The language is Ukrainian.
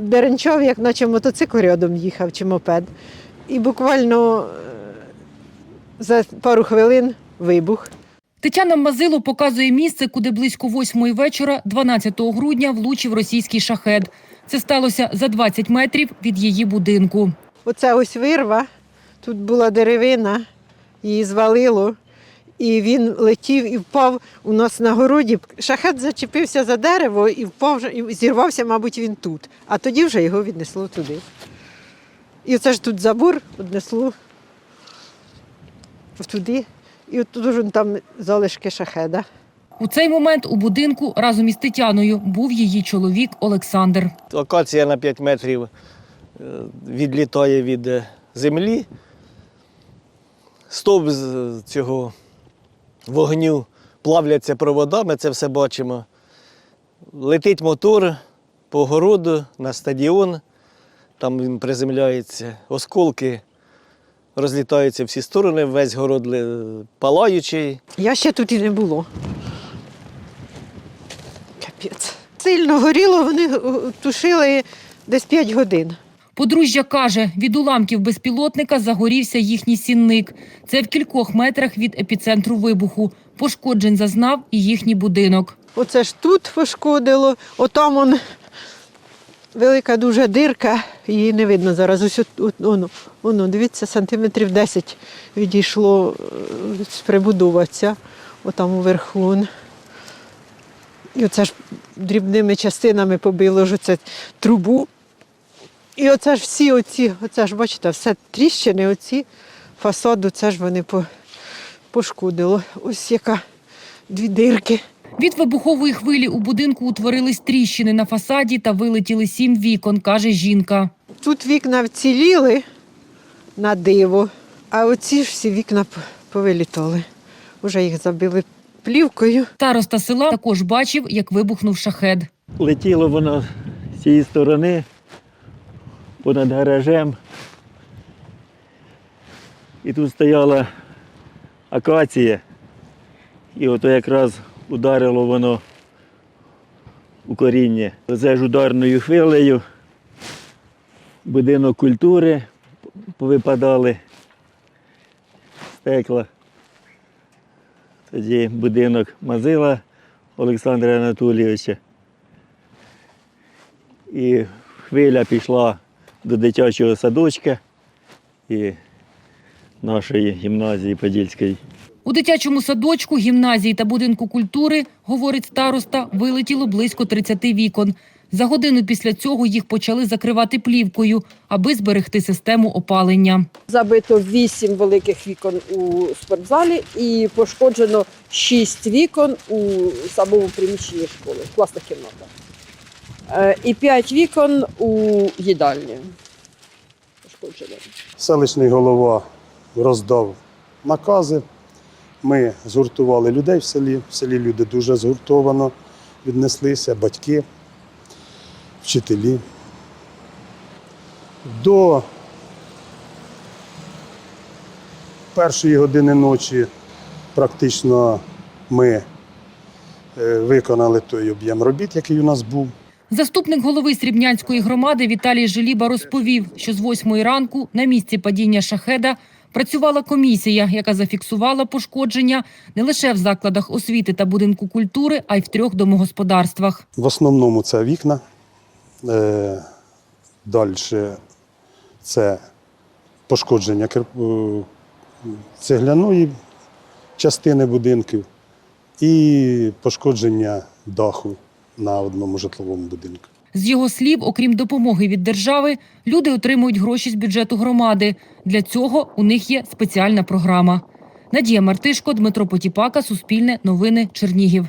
деренчав, як наче мотоцикл рядом їхав чи мопед. І буквально е, за пару хвилин вибух. Тетяна Мазило показує місце, куди близько восьмої вечора, 12 грудня, влучив російський шахед. Це сталося за 20 метрів від її будинку. Оце ось вирва, тут була деревина, її звалило, і він летів і впав у нас на городі. Шахет зачепився за дерево і впав, і зірвався, мабуть, він тут. А тоді вже його віднесло туди. І оце ж тут забор віднесло туди. І от тут уже там залишки шахеда. У цей момент у будинку разом із Тетяною був її чоловік Олександр. Акація на 5 метрів е, відлітає від е, землі. Стовп з цього вогню плавляться проводами, це все бачимо. Летить мотор по городу на стадіон, там він приземляється, осколки розлітаються всі сторони, весь город палаючий. Я ще тут і не було. Капець. Сильно горіло, вони е, тушили десь 5 годин. Подружжя каже, від уламків безпілотника загорівся їхній сінник. Це в кількох метрах від епіцентру вибуху. Пошкоджень зазнав і їхній будинок. Оце ж тут пошкодило, отам он велика дуже дирка, її не видно зараз. Ось воно, воно, дивіться, сантиметрів 10 відійшло е, з прибудова отам уверху. І оце ж дрібними частинами побило ж оце трубу. І оце ж всі оці, оце ж, бачите, все тріщини, оці фасаду, це ж вони пошкодило. Ось яка дві дирки. Від вибухової хвилі у будинку утворились тріщини на фасаді та вилетіли сім вікон, каже жінка. Тут вікна вціліли на диво, а оці ж всі вікна повилітали. Уже їх забили плівкою. Староста села також бачив, як вибухнув шахед. Летіло воно з цієї сторони понад гаражем. І тут стояла акація. І ото якраз ударило воно у коріння. Це ж ударною хвилею. Будинок культури повипадали стекла. Тоді будинок Мазила Олександра Анатолійовича. І хвиля пішла до дитячого садочка і нашої гімназії Подільської. У дитячому садочку, гімназії та будинку культури, говорить староста, вилетіло близько 30 вікон. За годину після цього їх почали закривати плівкою, аби зберегти систему опалення. Забито вісім великих вікон у спортзалі і пошкоджено шість вікон у самому приміщенні школи, класна кімната. І п'ять вікон у їдальні. Селищний голова роздав накази. Ми згуртували людей в селі. В селі люди дуже згуртовано віднеслися, батьки, вчителі. До першої години ночі практично ми е, виконали той об'єм робіт, який у нас був. Заступник голови Срібнянської громади Віталій Желіба розповів, що з 8 ранку на місці падіння шахеда працювала комісія, яка зафіксувала пошкодження не лише в закладах освіти та будинку культури, а й в трьох домогосподарствах. В основному це вікна. Е, Далі це пошкодження е, цегляної частини будинків і пошкодження даху на одному житловому будинку. З його слів, окрім допомоги від держави, люди отримують гроші з бюджету громади. Для цього у них є спеціальна програма. Надія Мартишко, Дмитро Потіпака, Суспільне, Новини, Чернігів.